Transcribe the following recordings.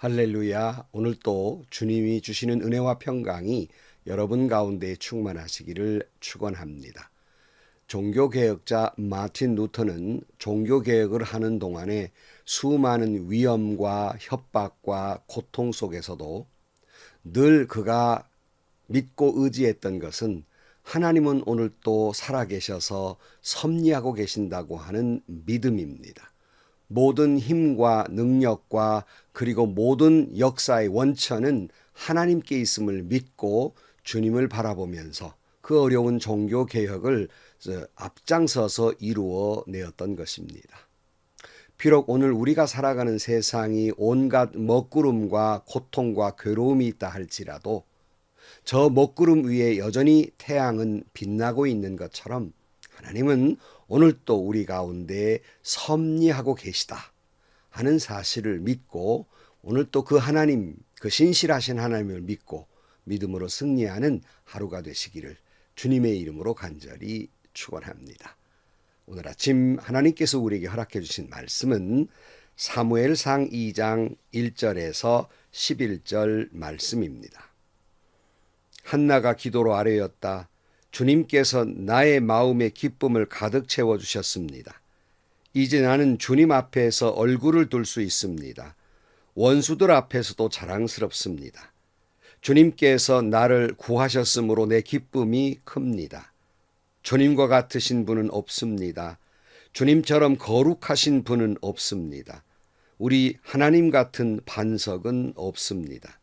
할렐루야. 오늘 또 주님이 주시는 은혜와 평강이 여러분 가운데 충만하시기를 축원합니다. 종교 개혁자 마틴 루터는 종교 개혁을 하는 동안에 수많은 위험과 협박과 고통 속에서도 늘 그가 믿고 의지했던 것은 하나님은 오늘 또 살아계셔서 섭리하고 계신다고 하는 믿음입니다. 모든 힘과 능력과 그리고 모든 역사의 원천은 하나님께 있음을 믿고 주님을 바라보면서 그 어려운 종교 개혁을 앞장서서 이루어 내었던 것입니다. 비록 오늘 우리가 살아가는 세상이 온갖 먹구름과 고통과 괴로움이 있다 할지라도 저 먹구름 위에 여전히 태양은 빛나고 있는 것처럼 하나님은 오늘 또 우리 가운데 섭리하고 계시다 하는 사실을 믿고 오늘 또 그 하나님, 그 신실하신 하나님을 믿고 믿음으로 승리하는 하루가 되시기를 주님의 이름으로 간절히 축원합니다. 오늘 아침 하나님께서 우리에게 허락해 주신 말씀은 사무엘상 2장 1절에서 11절 말씀입니다. 한나가 기도로 아뢰었다. 주님께서 나의 마음의 기쁨을 가득 채워 주셨습니다. 이제 나는 주님 앞에서 얼굴을 둘 수 있습니다. 원수들 앞에서도 자랑스럽습니다. 주님께서 나를 구하셨으므로 내 기쁨이 큽니다. 주님과 같으신 분은 없습니다. 주님처럼 거룩하신 분은 없습니다. 우리 하나님 같은 반석은 없습니다.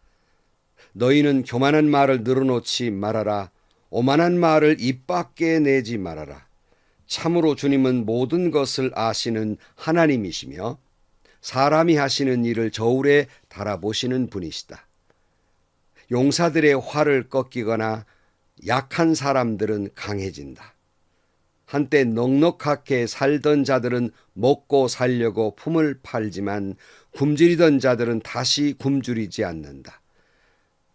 너희는 교만한 말을 늘어놓지 말아라. 오만한 말을 입 밖에 내지 말아라. 참으로 주님은 모든 것을 아시는 하나님이시며 사람이 하시는 일을 저울에 달아보시는 분이시다. 용사들의 활을 꺾이거나 약한 사람들은 강해진다. 한때 넉넉하게 살던 자들은 먹고 살려고 품을 팔지만 굶주리던 자들은 다시 굶주리지 않는다.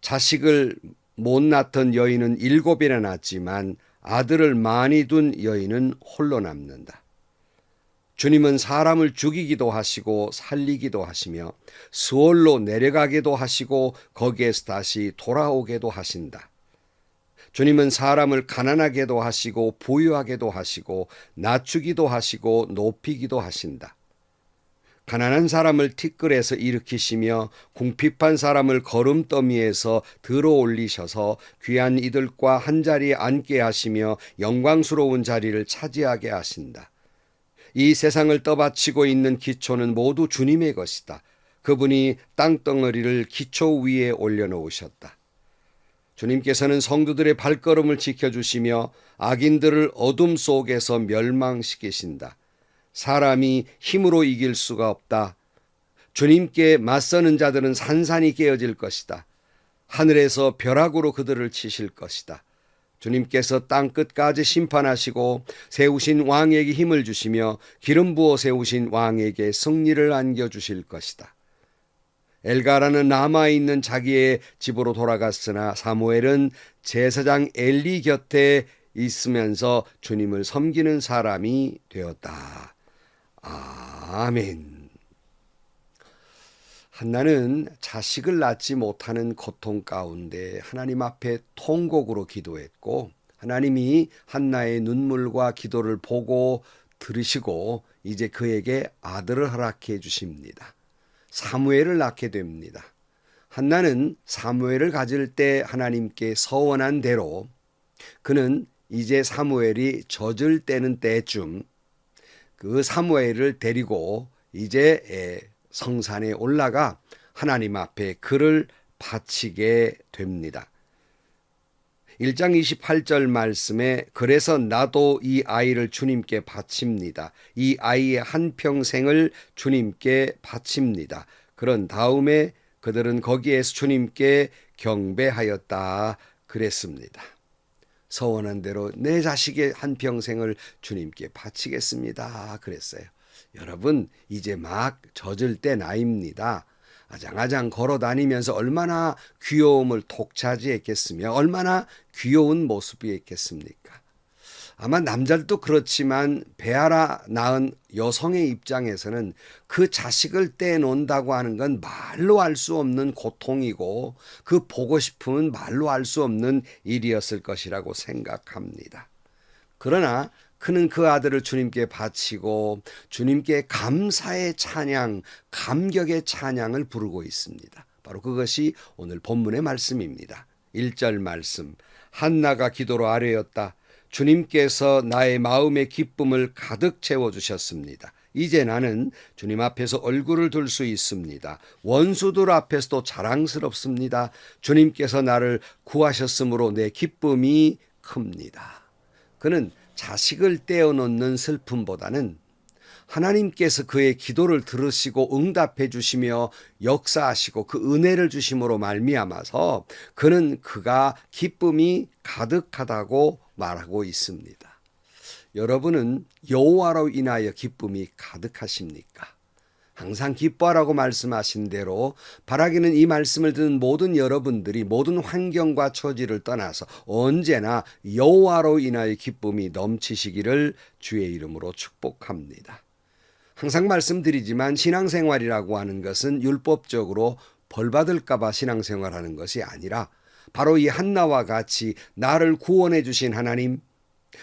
자식을 못 낳던 여인은 일곱이나 낳지만 아들을 많이 둔 여인은 홀로 남는다. 주님은 사람을 죽이기도 하시고 살리기도 하시며 수월로 내려가기도 하시고 거기에서 다시 돌아오게도 하신다. 주님은 사람을 가난하게도 하시고 부유하게도 하시고 낮추기도 하시고 높이기도 하신다. 가난한 사람을 티끌에서 일으키시며 궁핍한 사람을 걸음더미에서 들어 올리셔서 귀한 이들과 한 자리에 앉게 하시며 영광스러운 자리를 차지하게 하신다. 이 세상을 떠받치고 있는 기초는 모두 주님의 것이다. 그분이 땅덩어리를 기초 위에 올려놓으셨다. 주님께서는 성도들의 발걸음을 지켜주시며 악인들을 어둠 속에서 멸망시키신다. 사람이 힘으로 이길 수가 없다. 주님께 맞서는 자들은 산산이 깨어질 것이다. 하늘에서 벼락으로 그들을 치실 것이다. 주님께서 땅 끝까지 심판하시고 세우신 왕에게 힘을 주시며 기름 부어 세우신 왕에게 승리를 안겨 주실 것이다. 엘가라는 남아 있는 자기의 집으로 돌아갔으나 사무엘은 제사장 엘리 곁에 있으면서 주님을 섬기는 사람이 되었다. 아멘. 한나는 자식을 낳지 못하는 고통 가운데 하나님 앞에 통곡으로 기도했고 하나님이 한나의 눈물과 기도를 보고 들으시고 이제 그에게 아들을 허락해 주십니다. 사무엘을 낳게 됩니다. 한나는 사무엘을 가질 때 하나님께 서원한 대로 그는 이제 사무엘이 젖을 때는 때쯤 그 사무엘을 데리고 이제 성산에 올라가 하나님 앞에 그를 바치게 됩니다. 1장 28절 말씀에 그래서 나도 이 아이를 주님께 바칩니다. 이 아이의 한 평생을 주님께 바칩니다. 그런 다음에 그들은 거기에서 주님께 경배하였다 그랬습니다. 서원한 대로 내 자식의 한 평생을 주님께 바치겠습니다. 그랬어요. 여러분, 이제 막 젖을 때 나입니다. 아장아장 걸어 다니면서 얼마나 귀여움을 독차지했겠으며 얼마나 귀여운 모습이었겠습니까? 아마 남자들도 그렇지만 배하라 낳은 여성의 입장에서는 그 자식을 떼놓는다고 하는 건 말로 알 수 없는 고통이고 그 보고 싶으면 말로 알 수 없는 일이었을 것이라고 생각합니다. 그러나 그는 그 아들을 주님께 바치고 주님께 감사의 찬양, 감격의 찬양을 부르고 있습니다. 바로 그것이 오늘 본문의 말씀입니다. 1절 말씀. 한나가 기도로 아뢰었다. 주님께서 나의 마음의 기쁨을 가득 채워 주셨습니다. 이제 나는 주님 앞에서 얼굴을 둘수 있습니다. 원수들 앞에서도 자랑스럽습니다. 주님께서 나를 구하셨으므로 내 기쁨이 큽니다. 그는 자식을 떼어놓는 슬픔보다는 하나님께서 그의 기도를 들으시고 응답해 주시며 역사하시고 그 은혜를 주심으로 말미암아서 그는 그가 기쁨이 가득하다고 말하고 있습니다. 여러분은 여호와로 인하여 기쁨이 가득하십니까? 항상 기뻐하라고 말씀하신 대로 바라기는 이 말씀을 듣는 모든 여러분들이 모든 환경과 처지를 떠나서 언제나 여호와로 인하여 기쁨이 넘치시기를 주의 이름으로 축복합니다. 항상 말씀드리지만 신앙생활이라고 하는 것은 율법적으로 벌 받을까봐 신앙생활하는 것이 아니라 바로 이 한나와 같이 나를 구원해 주신 하나님,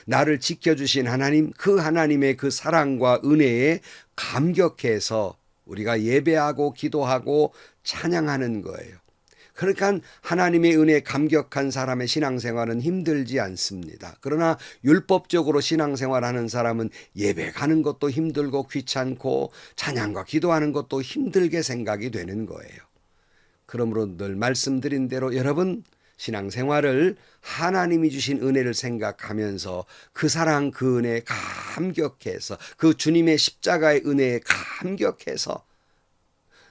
나를 지켜주신 하나님, 그 하나님의 그 사랑과 은혜에 감격해서 우리가 예배하고 기도하고 찬양하는 거예요. 그러니까 하나님의 은혜에 감격한 사람의 신앙생활은 힘들지 않습니다. 그러나 율법적으로 신앙생활하는 사람은 예배 가는 것도 힘들고 귀찮고 찬양과 기도하는 것도 힘들게 생각이 되는 거예요. 그러므로 늘 말씀드린 대로 여러분 신앙생활을 하나님이 주신 은혜를 생각하면서 그 사랑 그 은혜에 감격해서 그 주님의 십자가의 은혜에 감격해서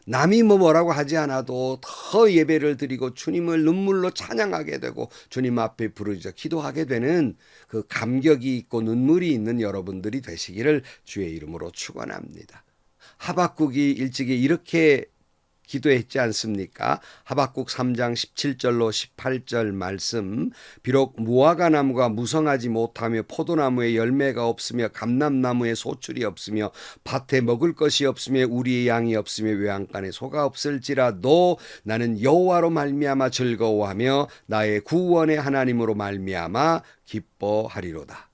남이 뭐 뭐라고 하지 않아도 더 예배를 드리고 주님을 눈물로 찬양하게 되고 주님 앞에 부르짖어 기도하게 되는 그 감격이 있고 눈물이 있는 여러분들이 되시기를 주의 이름으로 축원합니다. 하박국이 일찍이 이렇게 기도했지 않습니까? 하박국 3장 17절로 18절 말씀. 비록 무화과 나무가 무성하지 못하며 포도나무에 열매가 없으며 감람나무에 소출이 없으며 밭에 먹을 것이 없으며 우리의 양이 없으며 외양간에 소가 없을지라도 나는 여호와로 말미암아 즐거워하며 나의 구원의 하나님으로 말미암아 기뻐하리로다.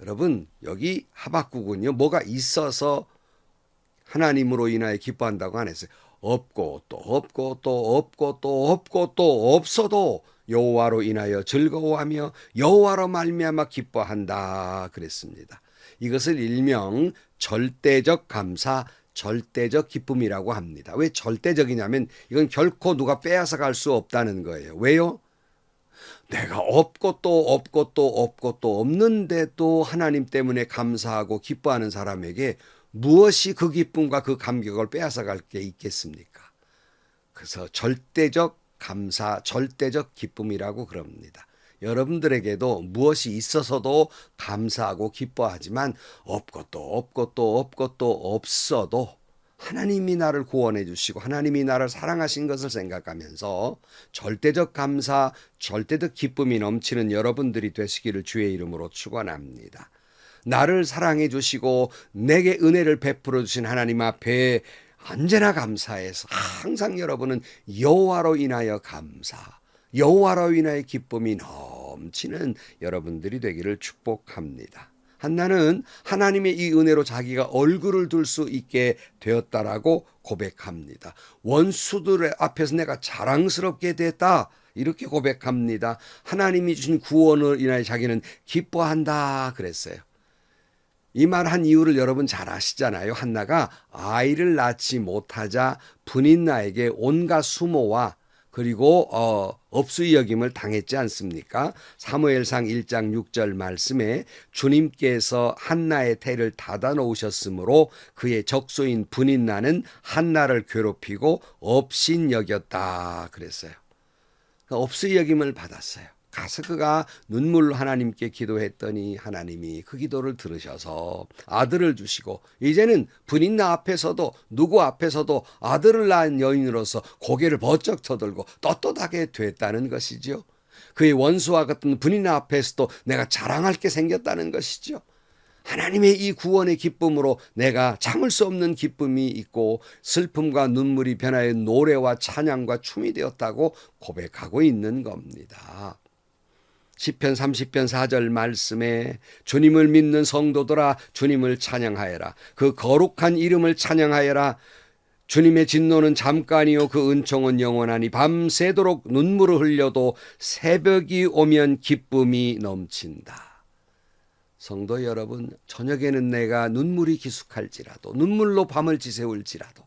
여러분, 여기 하박국은요. 뭐가 있어서 하나님으로 인하여 기뻐한다고 안 했어요. 없고 또 없고 또 없고 또 없고 또 없어도 여호와로 인하여 즐거워하며 여호와로 말미암아 기뻐한다 그랬습니다. 이것을 일명 절대적 감사, 절대적 기쁨이라고 합니다. 왜 절대적이냐면 이건 결코 누가 빼앗아 갈 수 없다는 거예요. 왜요? 내가 없고 또 없고 또 없고 또 없는데 또 하나님 때문에 감사하고 기뻐하는 사람에게 무엇이 그 기쁨과 그 감격을 빼앗아갈 게 있겠습니까? 그래서 절대적 감사, 절대적 기쁨이라고 그럽니다. 여러분들에게도 무엇이 있어서도 감사하고 기뻐하지만 또 없고 또 없어도 하나님이 나를 구원해 주시고 하나님이 나를 사랑하신 것을 생각하면서 절대적 감사, 절대적 기쁨이 넘치는 여러분들이 되시기를 주의 이름으로 축원합니다. 나를 사랑해 주시고 내게 은혜를 베풀어 주신 하나님 앞에 언제나 감사해서 항상 여러분은 여호와로 인하여 감사, 여호와로 인하여 기쁨이 넘치는 여러분들이 되기를 축복합니다. 한나는 하나님의 이 은혜로 자기가 얼굴을 둘 수 있게 되었다라고 고백합니다. 원수들 앞에서 내가 자랑스럽게 됐다. 이렇게 고백합니다. 하나님이 주신 구원을 인하여 자기는 기뻐한다 그랬어요. 이 말 한 이유를 여러분 잘 아시잖아요. 한나가 아이를 낳지 못하자 분인 나에게 온갖 수모와 그리고 어, 업수의 여김을 당했지 않습니까? 사무엘상 1장 6절 말씀에 주님께서 한나의 태를 닫아 놓으셨으므로 그의 적소인 분인나는 한나를 괴롭히고 업신 여겼다 그랬어요. 업수의 여김을 받았어요. 가서 그가 눈물로 하나님께 기도했더니 하나님이 그 기도를 들으셔서 아들을 주시고 이제는 분인나 앞에서도 누구 앞에서도 아들을 낳은 여인으로서 고개를 번쩍 터들고 떳떳하게 됐다는 것이지요. 그의 원수와 같은 분인 앞에서도 내가 자랑할 게 생겼다는 것이죠. 하나님의 이 구원의 기쁨으로 내가 참을 수 없는 기쁨이 있고 슬픔과 눈물이 변하여 노래와 찬양과 춤이 되었다고 고백하고 있는 겁니다. 시편 30편 4절 말씀에 주님을 믿는 성도들아 주님을 찬양하여라 그 거룩한 이름을 찬양하여라 주님의 진노는 잠깐이요 그 은총은 영원하니 밤새도록 눈물을 흘려도 새벽이 오면 기쁨이 넘친다. 성도 여러분, 저녁에는 내가 눈물이 기숙할지라도 눈물로 밤을 지새울지라도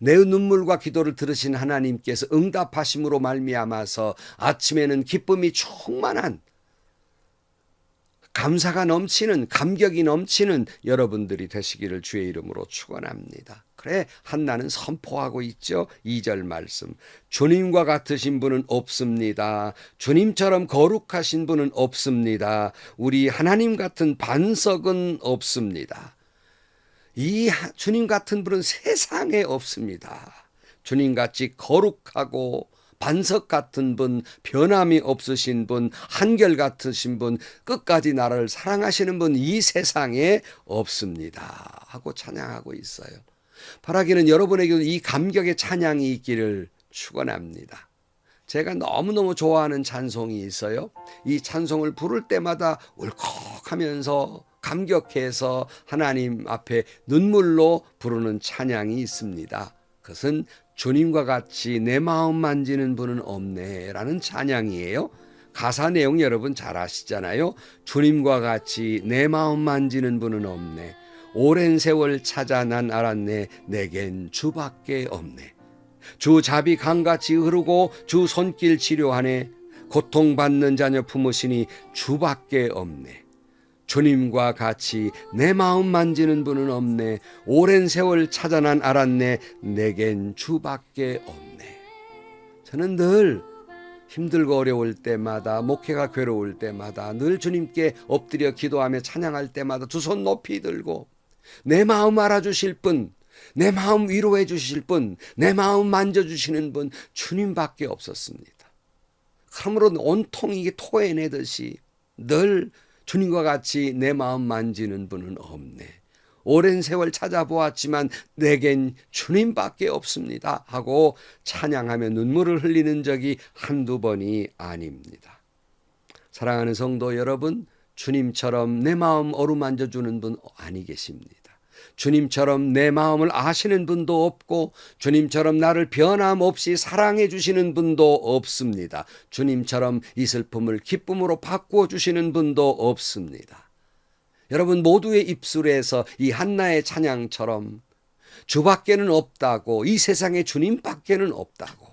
내 눈물과 기도를 들으신 하나님께서 응답하심으로 말미암아서 아침에는 기쁨이 충만한 감사가 넘치는 감격이 넘치는 여러분들이 되시기를 주의 이름으로 축원합니다. 그래 한나는 선포하고 있죠. 2절 말씀. 주님과 같으신 분은 없습니다. 주님처럼 거룩하신 분은 없습니다. 우리 하나님 같은 반석은 없습니다. 이 하- 주님 같은 분은 세상에 없습니다. 주님 같이 거룩하고 반석 같은 분, 변함이 없으신 분, 한결 같으신 분, 끝까지 나를 사랑하시는 분 이 세상에 없습니다. 하고 찬양하고 있어요. 바라기는 여러분에게도 이 감격의 찬양이 있기를 축원합니다. 제가 너무너무 좋아하는 찬송이 있어요. 이 찬송을 부를 때마다 울컥하면서 감격해서 하나님 앞에 눈물로 부르는 찬양이 있습니다. 그것은 주님과 같이 내 마음 만지는 분은 없네라는 찬양이에요. 가사 내용 여러분 잘 아시잖아요. 주님과 같이 내 마음 만지는 분은 없네. 오랜 세월 찾아 난 알았네. 내겐 주밖에 없네. 주 자비 강같이 흐르고 주 손길 치료하네. 고통받는 자녀 품으시니 주밖에 없네. 주님과 같이 내 마음 만지는 분은 없네. 오랜 세월 찾아 난 알았네. 내겐 주밖에 없네. 저는 늘 힘들고 어려울 때마다 목회가 괴로울 때마다 늘 주님께 엎드려 기도하며 찬양할 때마다 두 손 높이 들고 내 마음 알아주실 분, 내 마음 위로해 주실 분, 내 마음 만져주시는 분 주님밖에 없었습니다. 그러므로 온통 이게 토해내듯이 늘 주님과 같이 내 마음 만지는 분은 없네. 오랜 세월 찾아보았지만 내겐 주님밖에 없습니다. 하고 찬양하며 눈물을 흘리는 적이 한두 번이 아닙니다. 사랑하는 성도 여러분, 주님처럼 내 마음 어루만져 주는 분 아니 계십니다. 주님처럼 내 마음을 아시는 분도 없고 주님처럼 나를 변함없이 사랑해 주시는 분도 없습니다. 주님처럼 이 슬픔을 기쁨으로 바꾸어 주시는 분도 없습니다. 여러분 모두의 입술에서 이 한나의 찬양처럼 주밖에는 없다고 이 세상에 주님밖에는 없다고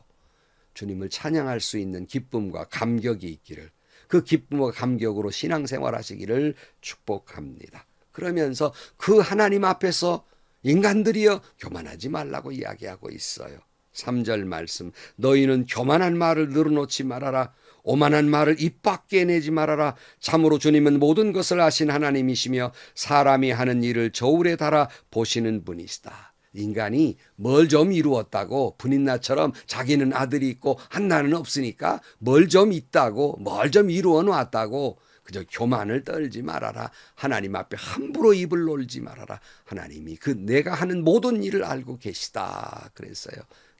주님을 찬양할 수 있는 기쁨과 감격이 있기를 그 기쁨과 감격으로 신앙생활 하시기를 축복합니다. 그러면서 그 하나님 앞에서 인간들이여 교만하지 말라고 이야기하고 있어요. 3절 말씀 너희는 교만한 말을 늘어놓지 말아라 오만한 말을 입 밖에 내지 말아라 참으로 주님은 모든 것을 아신 하나님이시며 사람이 하는 일을 저울에 달아 보시는 분이시다. 인간이 뭘 좀 이루었다고 분인나처럼 자기는 아들이 있고 한나는 없으니까 뭘 좀 있다고 뭘 좀 이루어 놨다고 그저 교만을 떨지 말아라. 하나님 앞에 함부로 입을 놀지 말아라. 하나님이 그 내가 하는 모든 일을 알고 계시다. 그랬어요.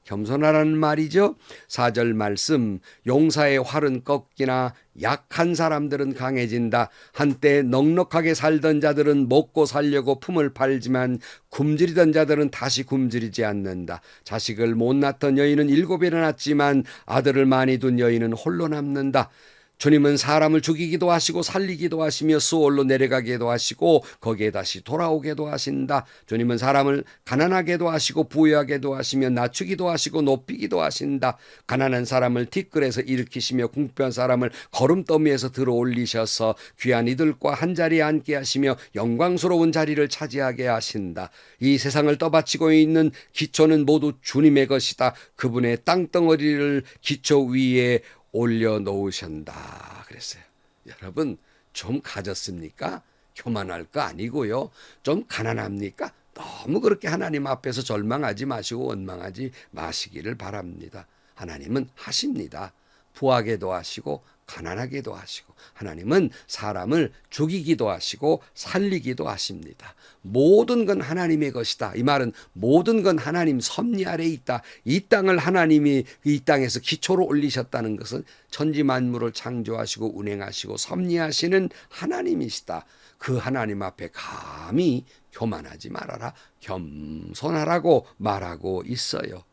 겸손하라는 말이죠. 4절 말씀 용사의 활은 꺾이나 약한 사람들은 강해진다. 한때 넉넉하게 살던 자들은 먹고 살려고 품을 팔지만 굶주리던 자들은 다시 굶주리지 않는다. 자식을 못 낳던 여인은 일곱이나 낳지만 아들을 많이 둔 여인은 홀로 남는다. 주님은 사람을 죽이기도 하시고 살리기도 하시며 수월로 내려가기도 하시고 거기에 다시 돌아오게도 하신다. 주님은 사람을 가난하게도 하시고 부유하게도 하시며 낮추기도 하시고 높이기도 하신다. 가난한 사람을 뒷글에서 일으키시며 궁핍한 사람을 걸음더미에서 들어 올리셔서 귀한 이들과 한 자리에 앉게 하시며 영광스러운 자리를 차지하게 하신다. 이 세상을 떠받치고 있는 기초는 모두 주님의 것이다. 그분의 땅덩어리를 기초 위에 올려놓으신다 그랬어요. 여러분 좀 가졌습니까? 교만할 거 아니고요. 좀 가난합니까? 너무 그렇게 하나님 앞에서 절망하지 마시고 원망하지 마시기를 바랍니다. 하나님은 하십니다. 부하게도 하시고 가난하게도 하시고 하나님은 사람을 죽이기도 하시고 살리기도 하십니다. 모든 건 하나님의 것이다. 이 말은 모든 건 하나님 섭리 아래 있다. 이 땅을 하나님이 이 땅에서 기초로 올리셨다는 것은 천지 만물을 창조하시고 운행하시고 섭리하시는 하나님이시다. 그 하나님 앞에 감히 교만하지 말아라. 겸손하라고 말하고 있어요.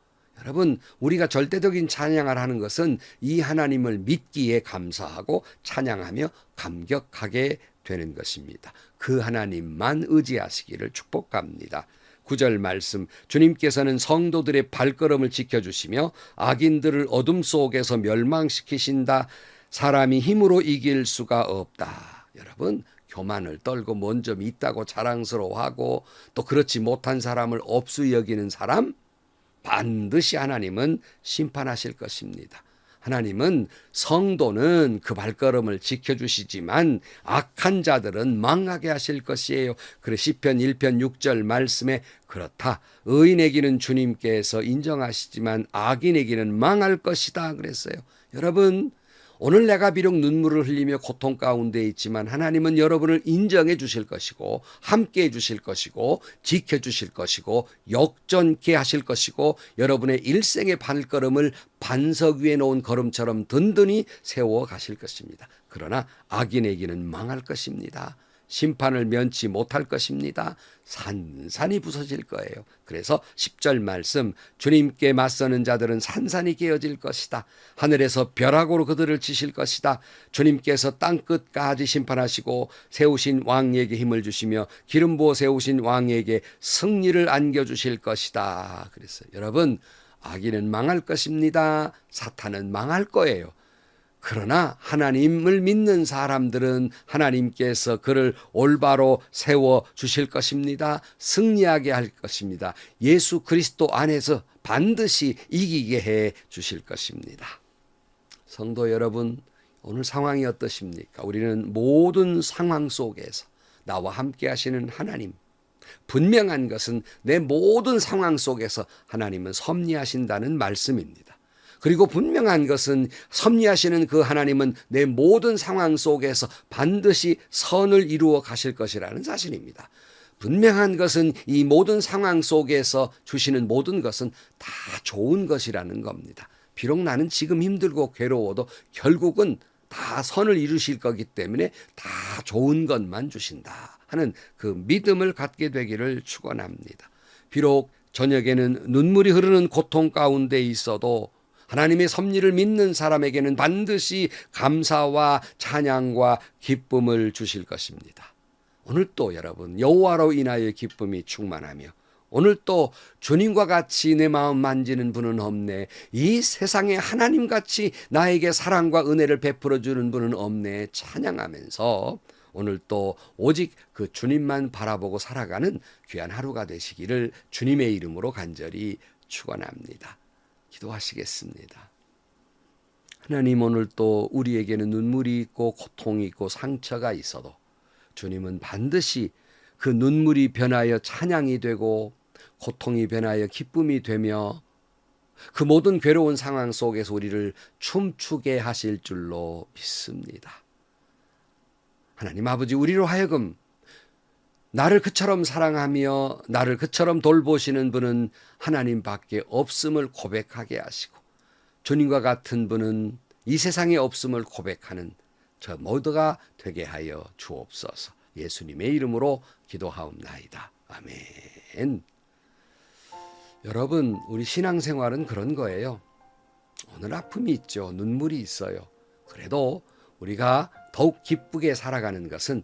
여러분, 우리가 절대적인 찬양을 하는 것은 이 하나님을 믿기에 감사하고 찬양하며 감격하게 되는 것입니다. 그 하나님만 의지하시기를 축복합니다. 구절 말씀 주님께서는 성도들의 발걸음을 지켜주시며 악인들을 어둠 속에서 멸망시키신다. 사람이 힘으로 이길 수가 없다. 여러분 교만을 떨고 먼 점이 있다고 자랑스러워하고 또 그렇지 못한 사람을 업수 여기는 사람 반드시 하나님은 심판하실 것입니다. 하나님은 성도는 그 발걸음을 지켜주시지만 악한 자들은 망하게 하실 것이에요. 그래 시편 1편 6절 말씀에 그렇다. 의인에게는 주님께서 인정하시지만 악인에게는 망할 것이다 그랬어요. 여러분 오늘 내가 비록 눈물을 흘리며 고통 가운데 있지만 하나님은 여러분을 인정해 주실 것이고 함께 해 주실 것이고 지켜 주실 것이고 역전케 하실 것이고 여러분의 일생의 발걸음을 반석 위에 놓은 걸음처럼 든든히 세워 가실 것입니다. 그러나 악인에게는 망할 것입니다. 심판을 면치 못할 것입니다. 산산이 부서질 거예요. 그래서 10절 말씀 주님께 맞서는 자들은 산산이 깨어질 것이다. 하늘에서 벼락으로 그들을 치실 것이다. 주님께서 땅 끝까지 심판하시고 세우신 왕에게 힘을 주시며 기름 부어 세우신 왕에게 승리를 안겨 주실 것이다. 그랬어요. 여러분 악인은 망할 것입니다. 사탄은 망할 거예요. 그러나 하나님을 믿는 사람들은 하나님께서 그를 올바로 세워 주실 것입니다. 승리하게 할 것입니다. 예수 그리스도 안에서 반드시 이기게 해 주실 것입니다. 성도 여러분, 오늘 상황이 어떠십니까? 우리는 모든 상황 속에서 나와 함께 하시는 하나님, 분명한 것은 내 모든 상황 속에서 하나님은 섭리하신다는 말씀입니다. 그리고 분명한 것은 섭리하시는 그 하나님은 내 모든 상황 속에서 반드시 선을 이루어 가실 것이라는 사실입니다. 분명한 것은 이 모든 상황 속에서 주시는 모든 것은 다 좋은 것이라는 겁니다. 비록 나는 지금 힘들고 괴로워도 결국은 다 선을 이루실 거기 때문에 다 좋은 것만 주신다 하는 그 믿음을 갖게 되기를 축원합니다. 비록 저녁에는 눈물이 흐르는 고통 가운데 있어도 하나님의 섭리를 믿는 사람에게는 반드시 감사와 찬양과 기쁨을 주실 것입니다. 오늘 또 여러분 여호와로 인하여 기쁨이 충만하며 오늘 또 주님과 같이 내 마음 만지는 분은 없네. 이 세상에 하나님 같이 나에게 사랑과 은혜를 베풀어 주는 분은 없네. 찬양하면서 오늘 또 오직 그 주님만 바라보고 살아가는 귀한 하루가 되시기를 주님의 이름으로 간절히 축원합니다. 기도하시겠습니다. 하나님 오늘 또 우리에게는 눈물이 있고 고통이 있고 상처가 있어도 주님은 반드시 그 눈물이 변하여 찬양이 되고 고통이 변하여 기쁨이 되며 그 모든 괴로운 상황 속에서 우리를 춤추게 하실 줄로 믿습니다. 하나님 아버지 우리로 하여금 나를 그처럼 사랑하며 나를 그처럼 돌보시는 분은 하나님밖에 없음을 고백하게 하시고 주님과 같은 분은 이 세상에 없음을 고백하는 저 모두가 되게 하여 주옵소서. 예수님의 이름으로 기도하옵나이다. 아멘. 여러분, 우리 신앙생활은 그런 거예요. 오늘 아픔이 있죠. 눈물이 있어요. 그래도 우리가 더욱 기쁘게 살아가는 것은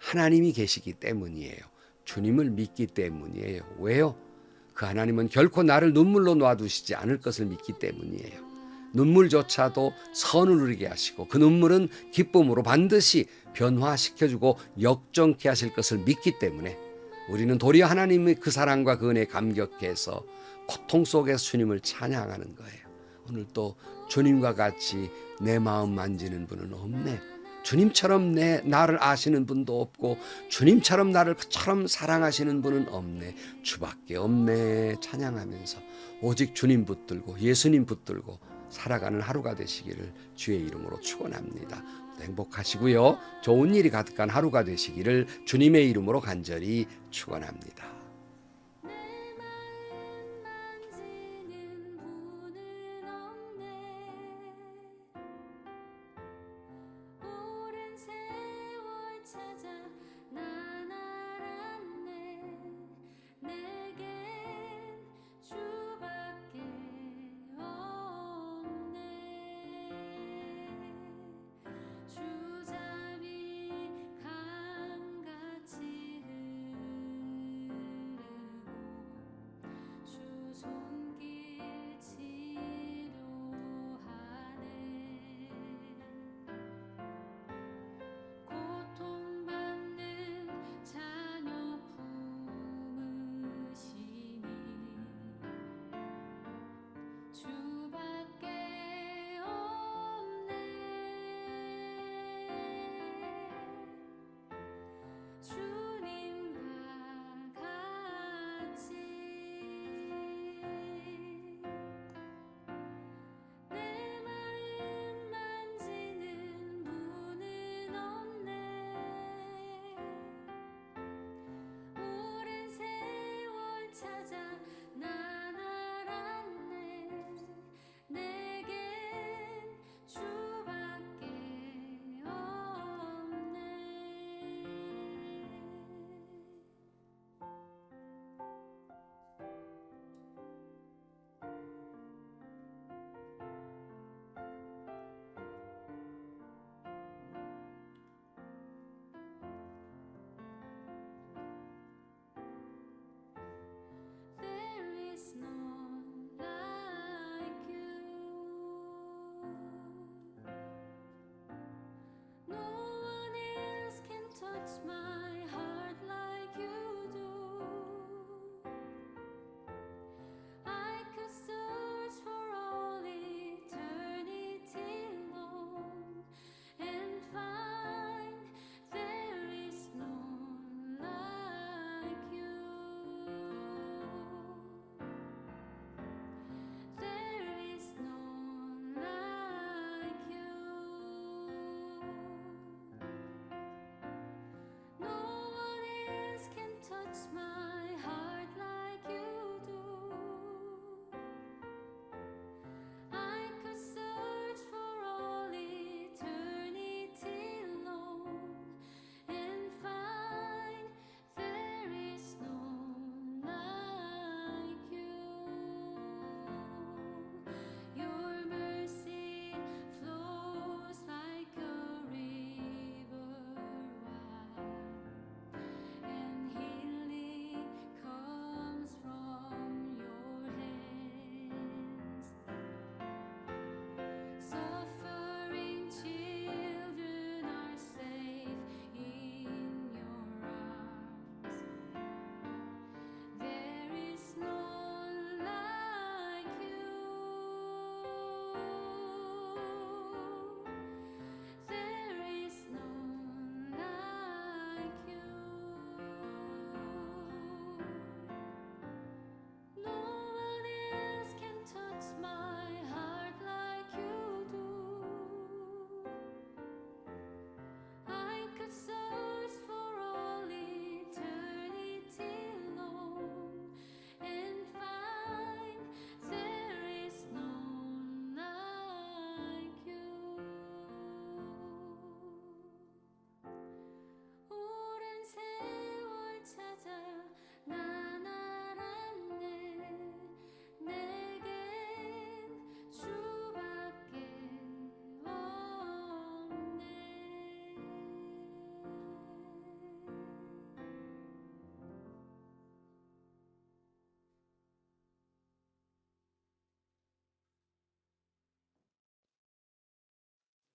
하나님이 계시기 때문이에요. 주님을 믿기 때문이에요. 왜요? 그 하나님은 결코 나를 눈물로 놔두시지 않을 것을 믿기 때문이에요. 눈물조차도 선을 누리게 하시고 그 눈물은 기쁨으로 반드시 변화시켜주고 역정케 하실 것을 믿기 때문에 우리는 도리어 하나님의 그 사랑과 그 은혜에 감격해서 고통 속에서 주님을 찬양하는 거예요. 오늘 또 주님과 같이 내 마음 만지는 분은 없네. 주님처럼 내 나를 아시는 분도 없고 주님처럼 나를 그처럼 사랑하시는 분은 없네. 주밖에 없네. 찬양하면서 오직 주님 붙들고 예수님 붙들고 살아가는 하루가 되시기를 주의 이름으로 축원합니다. 행복하시고요. 좋은 일이 가득한 하루가 되시기를 주님의 이름으로 간절히 축원합니다.